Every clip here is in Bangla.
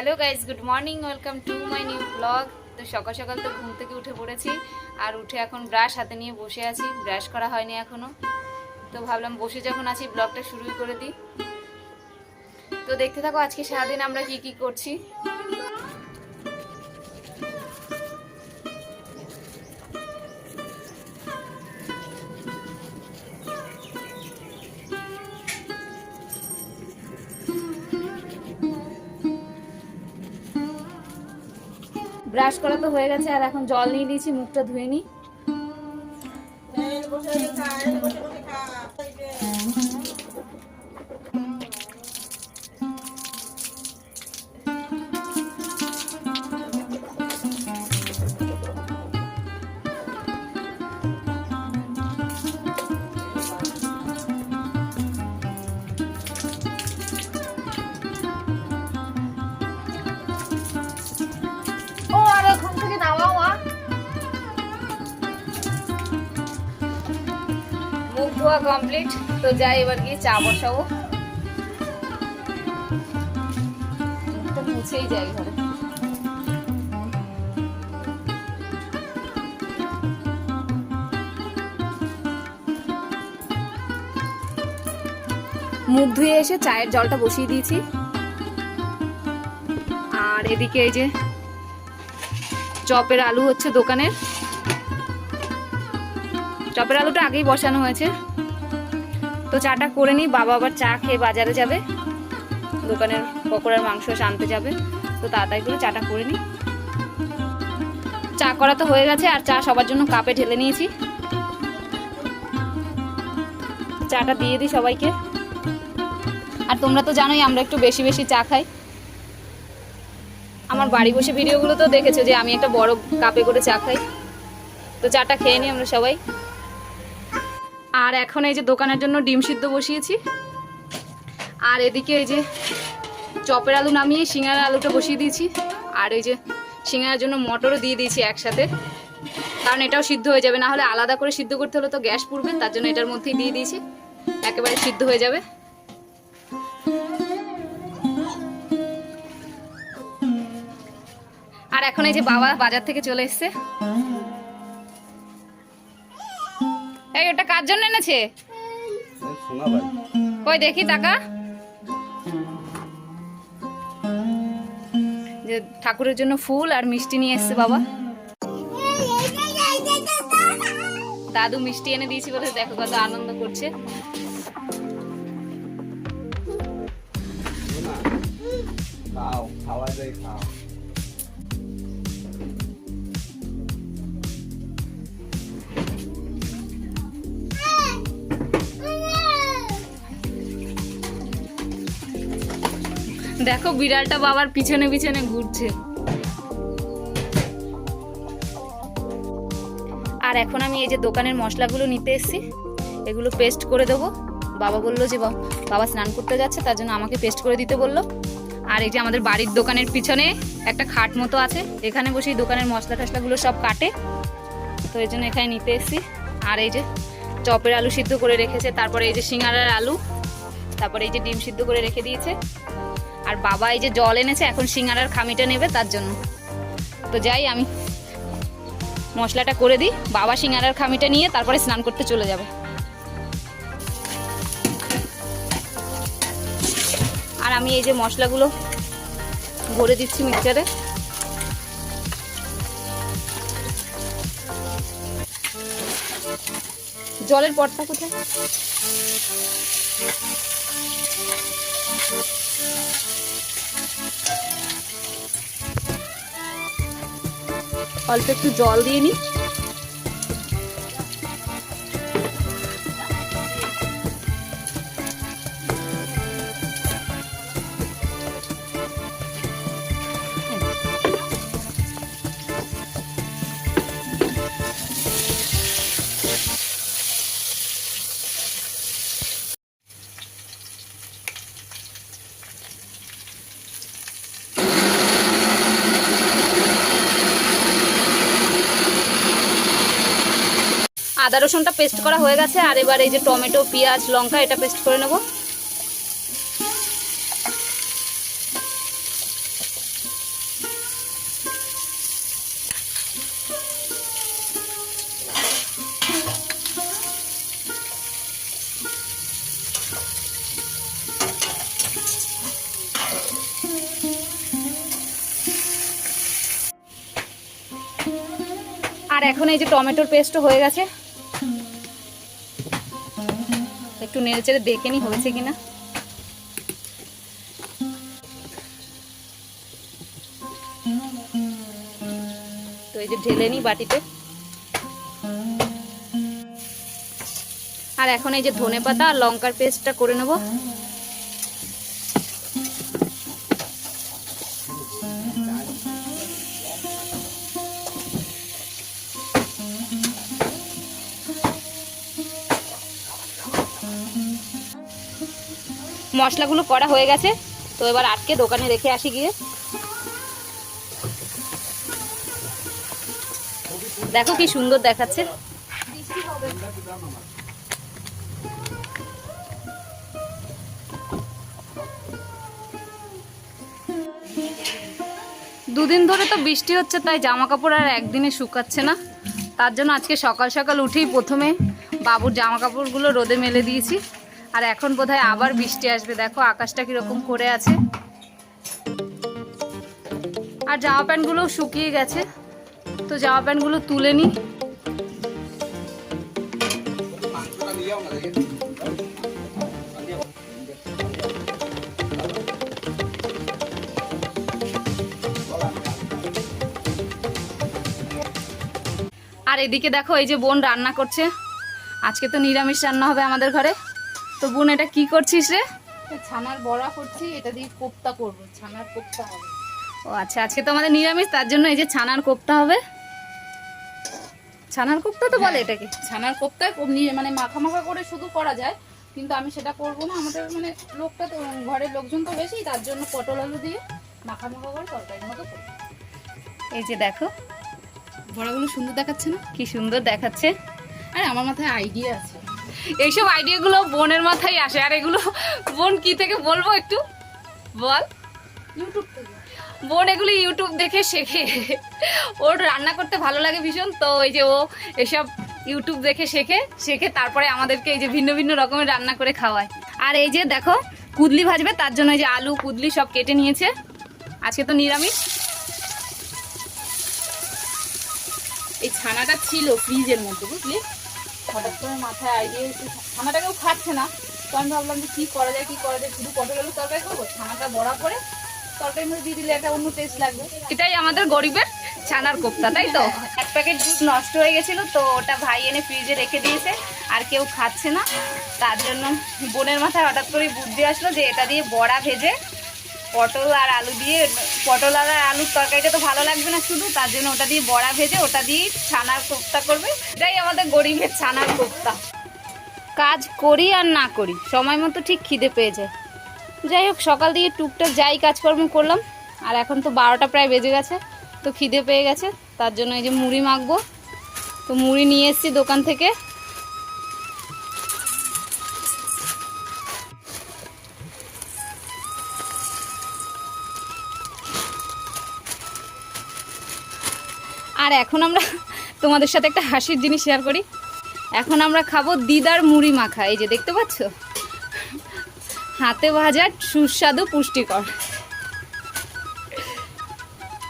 Hello guys good morning welcome to my new blog তো সকাল সকাল তো ঘুম থেকে উঠে পড়েছি আর উঠে এখন ব্রাশ হাতে নিয়ে বসে আছি। ব্রাশ করা হয়নি এখনও তো ভাবলাম বসে যখন আছি ব্লগটা শুরুই করে দিই। তো দেখতে থাকো, আজকে সারাদিন আমরা কি কি করছি। ব্রাশ করা তো হয়ে গেছে আর এখন জল নিয়ে দিয়েছি মুখটা ধুয়ে নিই। মুখ ধোয়া কমপ্লিট তো যাই, এবার গিয়ে চা বসাবো। মুছেই যাই ঘরে। মুখ ধুয়ে এসে চায়ের জলটা বসিয়ে দিয়েছি। আর এদিকে এই যে চপের আলু হচ্ছে দোকানের। চপের আলুটা আগেই বসানো হয়েছে। তো চাটা করে নিই বাবা আবার চা খেয়ে বাজারে যাবে। দোকানের পকোড়ার মাংস আনতে যাবে, তো তাড়াতাড়ি করে চাটা করে নিই চা করা তো হয়ে গেছে, আর চা সবার জন্য কাপে ঢেলে নিয়েছি। চাটা দিয়ে দিই সবাইকে। আর তোমরা তো জানোই আমরা একটু বেশি বেশি চা খাই। আমার বাড়ি বসে ভিডিওগুলো তো দেখেছ যে আমি একটা বড় কাপে করে চা খাই। তো চাটা খেয়ে নিই আমরা সবাই। আর এখন এই যে দোকানের জন্য ডিম সিদ্ধ বসিয়েছি। আর এদিকে এই যে চপের আলু নামিয়ে সিঙ্গার আলুটা বসিয়ে দিয়েছি। আর এই যে সিঙ্গারার জন্য মটরও দিয়ে দিয়েছি একসাথে। কারণ এটাও সিদ্ধ হয়ে যাবে, না হলে আলাদা করে সিদ্ধ করতে হলে তো গ্যাস পুড়বে, তার জন্য এটার মধ্যেই দিয়ে দিয়েছি। একেবারে সিদ্ধ হয়ে যাবে। আর এখন এই যে বাবা বাজার থেকে চলে এসছে। এই ওটা কার জন্য এনেছে? কই দেখি টাকা। যে ঠাকুরের জন্য ফুল আর মিষ্টি নিয়ে এসছে বাবা। দাদু মিষ্টি এনে দিয়েছি বলে দেখো কত আনন্দ করছে। খাও খাওয়া যায়, খাও। দেখো বিড়ালটা বাবার পিছনে পিছনে ঘুরছে। আর এখন আমি এই যে দোকানের মশলাগুলো নিতে এসেছি, এগুলো পেস্ট করে দেবো। বাবা বলল যে, বাবা স্নান করতে যাচ্ছে, তার জন্য আমাকে পেস্ট করে দিতে বলল। আর এই যে আমাদের বাড়ির দোকানের পিছনে একটা খাট মতো আছে, এখানে বসেই দোকানের মশলা টশলাগুলো সব কাটে। তো এই জন্য এখানে নিতে এসেছি। আর এই যে চপের আলু সিদ্ধ করে রেখেছে, তারপরে এই যে সিঙ্গারার আলু, তারপরে এই যে ডিম সিদ্ধ করে রেখে দিয়েছে। আর বাবা এই যে জল এনেছে, এখন সিঙ্গারার খামিটা নেবে তার জন্য। তো যাই আমি মশলাটা করে দিই, বাবা সিঙ্গারার খামিটা নিয়ে তারপরে স্নান করতে চলে যাবে। আর আমি এই যে মশলাগুলো ভরে দিচ্ছি মিক্সারে। জলের পটটা কোথায়? অল্প একটু জল দিয়ে নিই। আদা রসুনটা পেস্ট করা হয়ে গেছে, আর এবার এই যে টমেটো, পেঁয়াজ, লঙ্কা, এটা পেস্ট করে নেব। আর এখন এই যে টমেটোর পেস্ট হয়ে গেছে। একটু নেড়ে চেড়ে দেখে নি হয়েছে কিনা। তো এই যে ঢেলে নি বাটিতে। আর এখন এই যে ধনে পাতা আর লঙ্কার পেস্টটা করে নেব। মশলাগুলো করা হয়ে গেছে, তো এবার আটকে দোকানে রেখে আসি গিয়ে। দেখো কি সুন্দর দেখাচ্ছে। দুদিন ধরে তো বৃষ্টি হচ্ছে, তাই জামা কাপড় আর একদিনে শুকাচ্ছে না। তার জন্য আজকে সকাল সকাল উঠেই প্রথমে বাবুর জামা কাপড়গুলো রোদে মেলে দিয়েছি। আর এখন বোধহয় আবার বৃষ্টি আসবে। দেখো, আকাশটা কীরকম করে আছে। আর জামা প্যান্টগুলো শুকিয়ে গেছে। তো জামা প্যান্টগুলো তুলে নিই আর এদিকে দেখো, এই যে বোন রান্না করছে। আজকে তো নিরামিষ রান্না হবে আমাদের ঘরে। তো বোন এটা কি করছিস রে? ছানার বড়া করছি এটা দিয়ে কোপ্তা করব ছানার কোপ্তা হবে। ও আচ্ছা আজকে তো আমাদের নিরামিষ তার জন্য এই যে ছানার কোপ্তা হবে। ছানার কোপ্তা তো বলে এটাকে। ছানার নিয়ে মানে মাখা মাখা করে শুধু করা যায় কিন্তু আমি সেটা করব না। আমাদের মানে লোকটা তো ঘরের লোকজন তো বেশি তার জন্য পটল আলু দিয়ে মাখা মাখা করে তরকারির মতো করব এই যে দেখো। বড়াগুলো সুন্দর দেখাচ্ছে না? কি সুন্দর দেখাচ্ছে। আরে আমার মাথায় আইডিয়া আছে। এইসব আইডিয়াগুলো বোনের মাথায় আসে। আর এগুলো বোন কি থেকে বলব একটু? বল। ইউটিউব থেকে। বোন এগুলো ইউটিউব দেখে শেখে। ওর রান্না করতে ভালো লাগে ভীষণ। তো ওই যে ও এসব ইউটিউব দেখে শেখে শেখে তারপরে আমাদেরকে এই যে ভিন্ন ভিন্ন রকমের রান্না করে খাওয়ায়। আর এই যে দেখো কুদলি ভাজবে তার জন্য এই যে আলু কুদলি সব কেটে নিয়েছে। আজকে তো নিরামিষ। এই ছানাটা ছিল ফ্রিজের মধ্যে বুঝলি? হঠাৎ করে মাথায় আইডিয়া এসে ছানাটাকেও খাচ্ছে না। তো আমি ভাবলাম যে কী করা যায় কী করা যায়? শুধু পটল আলু তরকারি করব? ছানাটা বড়া করে তরকারির মধ্যে দিয়ে দিলে একটা অন্য টেস্ট লাগবে। এটাই আমাদের গরিবের ছানার কোপ্তা তাই তো? এক প্যাকেট দুধ নষ্ট হয়ে গেছিল তো ওটা ভাই এনে ফ্রিজে রেখে দিয়েছে আর কেউ খাচ্ছে না। তার জন্য বোনের মাথায় হঠাৎ করে বুদ্ধি আসলো যে এটা দিয়ে বড়া ভেজে পটল আর আলু দিয়ে, পটল আর আলুর তরকারিটা তো ভালো লাগবে না শুধু, তার জন্য ওটা দিয়ে বড়া ভেজে ওটা দিয়ে ছানার কোপ্তা করবে। এটাই আমাদের গরিবের ছানার কোপ্তা। কাজ করি আর না করি, সময় মতো ঠিক খিদে পেয়ে যায়। যাই হোক, সকাল দিয়ে টুকটাক যাই কাজকর্ম করলাম, আর এখন তো বারোটা প্রায় বেজে গেছে, তো খিদে পেয়ে গেছে, তার জন্য এই যে মুড়ি মাখবো। তো মুড়ি নিয়ে এসেছি দোকান থেকে। আর এখন আমরা তোমাদের সাথে একটা হাসির জিনিস শেয়ার করি। এখন আমরা খাব দিদার মুড়ি মাখা। এই যে দেখতে পাচ্ছ? হাতে ভাজা সুস্বাদু পুষ্টিকর।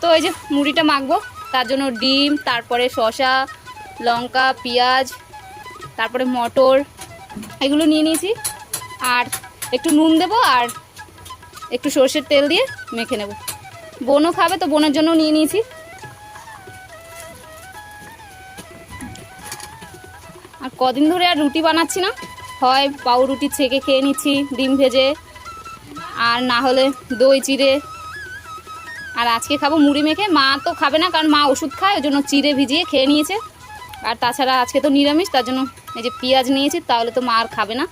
তো এই যে মুড়িটা মাখবো, তার জন্য ডিম, তারপরে শসা, লঙ্কা, পেঁয়াজ, তারপরে মটর, এগুলো নিয়ে নিয়েছি। আর একটু নুন দেবো আর একটু সর্ষের তেল দিয়ে মেখে নেব। বোনও খাবে, তো বোনের জন্য নিয়ে নিয়েছি। কদিন ধরে আর রুটি বানাচ্ছি না। হয় পাউরুটি ছেঁকে খেয়ে নিচ্ছি, ডিম ভেজে, আর না হলে দই চিড়ে। আর আজকে খাব মুড়ি মেখে। মা তো খাবে না, কারণ মা ওষুধ খায়, ওই জন্য চিড়ে ভিজিয়ে খেয়ে নিয়েছে। আর তাছাড়া আজকে তো নিরামিষ, তার জন্য এই যে পেঁয়াজ নিয়েছি, তাহলে তো মা আর খাবে না।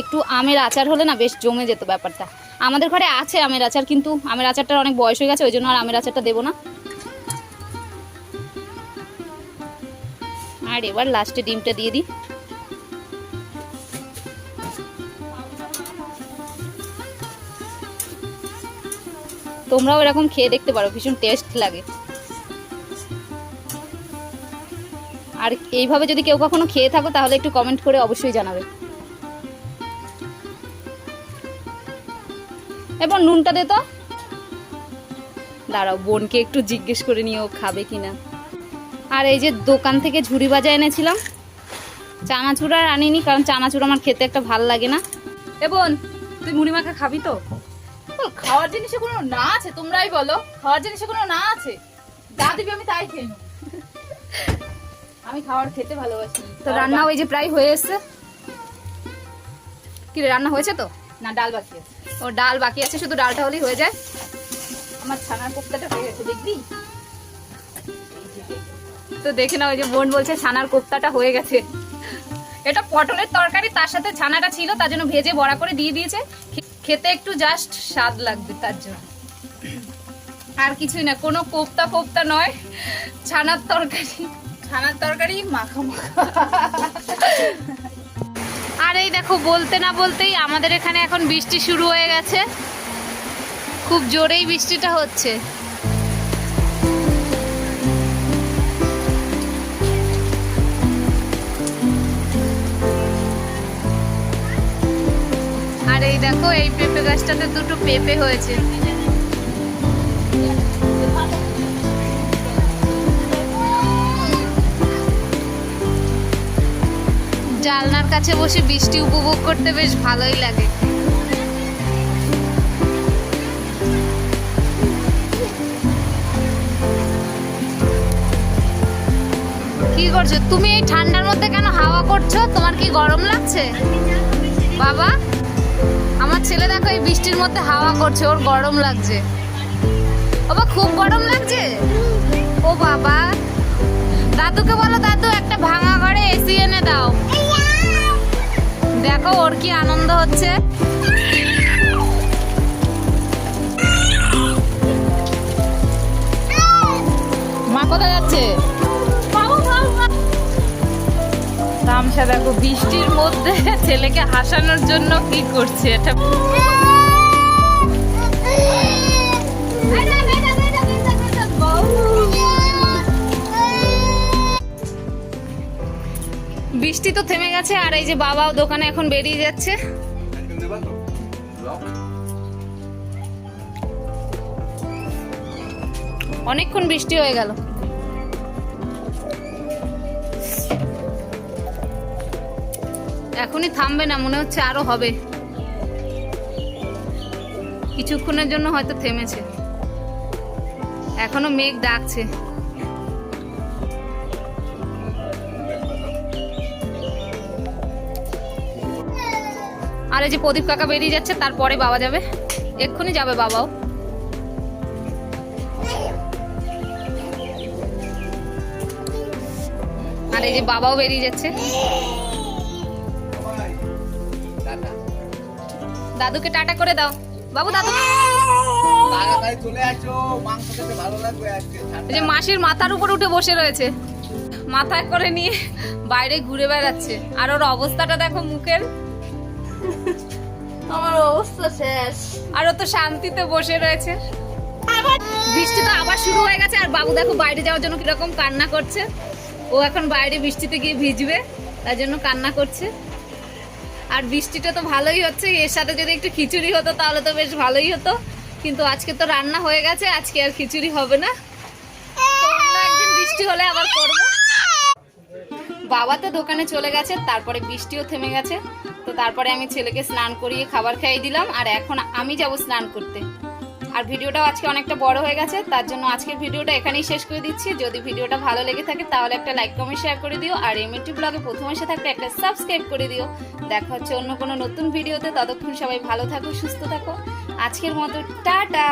একটু আমের আচার হলে না বেশ জমে যেত ব্যাপারটা। আমাদের ঘরে আছে আমের আচার, কিন্তু আমের আচারটার অনেক বয়স হয়ে গেছে, ওই জন্য আর আমের আচারটা দেবো না। আর এবার লাস্টে ডিমটা দিয়ে দিই। তোমরাও এরকম খেয়ে দেখতে পারো, ভীষণ টেস্ট লাগে। আর এইভাবে যদি কেউ কখনো খেয়ে থাকো, তাহলে একটু কমেন্ট করে অবশ্যই জানাবে। এবার নুনটা দে তো। দাঁড়াও, বোনকে একটু জিজ্ঞেস করে নিও খাবে কিনা। আর এই যে দোকান থেকে ঝুড়ি ভাজা এনেছিলাম। চানাচুর আর আনিনি কারণ চানাচুর আমার খেতে একটা ভালো লাগে না। এ বোন তুই মুড়ি মাখা খাবি তো? খাওয়ার জিনিসে কোনো না আছে তোমরাই বলো। খাওয়ার জিনিসে কোনো না আছে। যা দিবি আমি তাই খেয়ে। আমি খাওয়ার খেতে ভালোবাসি। তো রান্না ওই যে প্রায় হয়ে এসছে। কি রে, রান্না হয়েছে তো? না ডাল বাকি আছে। ও ডাল বাকি আছে শুধু ডালটা হলেই হয়ে যায়? আমার ছানার কোপ্তাটা হয়ে গেছে দেখবি? তো দেখে না ওই যে বোন বলছে ছানার কোপ্তাটা হয়ে গেছে। এটা পটলের তরকারি তার সাথে ছানাটা ছিল তার জন্য ভেজে বড়া করে দিয়ে দিয়েছে। খেতে একটু জাস্ট স্বাদ লাগবে তার জন্য। আর কিছুই না কোনো কোপ্তা ফোপ্তা নয় ছানার তরকারি। ছানার তরকারি মাখা মাখা। আর এই দেখো বলতে না বলতেই আমাদের এখানে এখন বৃষ্টি শুরু হয়ে গেছে। খুব জোরেই বৃষ্টিটা হচ্ছে। দেখো, এই পেঁপে গাছটাতে দুটো পেঁপে হয়েছে। জালনার কাছে বসে বৃষ্টি উপভোগ করতে বেশ ভালোই লাগে। কি করছ? তুমি এই ঠান্ডার মধ্যে কেন হাওয়া করছ? তোমার কি গরম লাগছে? বাবা? আমার ছেলে দেখো এই বৃষ্টির মধ্যে হাওয়া করছে, ওর গরম লাগছে। বাবা খুব গরম লাগছে? ও বাবা। দাদুকে বলো, দাদু, একটা ভাঙা ঘরে এসি এনে দাও। দেখো, ওর কি আনন্দ হচ্ছে? মা কোথায় যাচ্ছে? তামসা দেখো, বৃষ্টির মধ্যে ছেলেকে হাসানোর জন্য কি করছে? এটা বৃষ্টি তো থেমে গেছে, আর এই যে বাবাও দোকানে এখন বেরিয়ে যাচ্ছে। অনেকক্ষণ বৃষ্টি হয়ে গেল। এখনই থামবে না, মনে হচ্ছে আরও হবে। কিছুক্ষণের জন্য হয়তো থেমেছে। এখনও মেঘ ডাকছে। আর এই যে প্রদীপ কাকা বেরিয়ে যাচ্ছে, তারপরে বাবা যাবে। এক্ষুনি যাবে বাবাও। আর এই যে বাবাও বেরিয়ে যাচ্ছে। দাদুকে টাটা করে দাও। বাবু দাদু। যে মাসির মাথার উপর উঠে বসে রয়েছে। মাথায় করে নিয়ে বাইরে ঘুরে বেড়াচ্ছে। আর ওর অবস্থাটা দেখো মুখের। আমার অবস্থা শেষ। আর ও তো শান্তিতে বসে রয়েছে। বৃষ্টি তো আবার শুরু হয়ে গেছে। আর বাবু দেখো বাইরে যাওয়ার জন্য কীরকম কান্না করছে। ও এখন বাইরে বৃষ্টিতে গিয়ে ভিজবে। তার জন্য কান্না করছে। আর বৃষ্টিটা তো ভালোই হচ্ছে, এর সাথে যদি একটু খিচুড়ি হতো তাহলে তো বেশ ভালোই হতো। কিন্তু আজকে তো রান্না হয়ে গেছে, আজকে আর খিচুড়ি হবে না। একদিন বৃষ্টি হলে আবার করব। বাবা তো দোকানে চলে গেছে, তারপরে বৃষ্টিও থেমে গেছে। তো তারপরে আমি ছেলেকে স্নান করিয়ে খাবার খাইয়ে দিলাম, আর এখন আমি যাব স্নান করতে। আর ভিডিওটাও আজকে অনেকটা বড় হয়ে গেছে, তার জন্য আজকের ভিডিওটা এখানেই শেষ করে দিচ্ছি। যদি ভিডিওটা ভালো লেগে থাকে তাহলে একটা লাইক কমেন্ট শেয়ার করে দিও, আর এম এমএটি ব্লগে প্রথম এসে থাকলে একটা সাবস্ক্রাইব করে দিও। দেখা হচ্ছে অন্য কোনো নতুন ভিডিওতে, ততক্ষণ সবাই ভালো থাকো, সুস্থ থাকো। আজকের মতো, টাটা!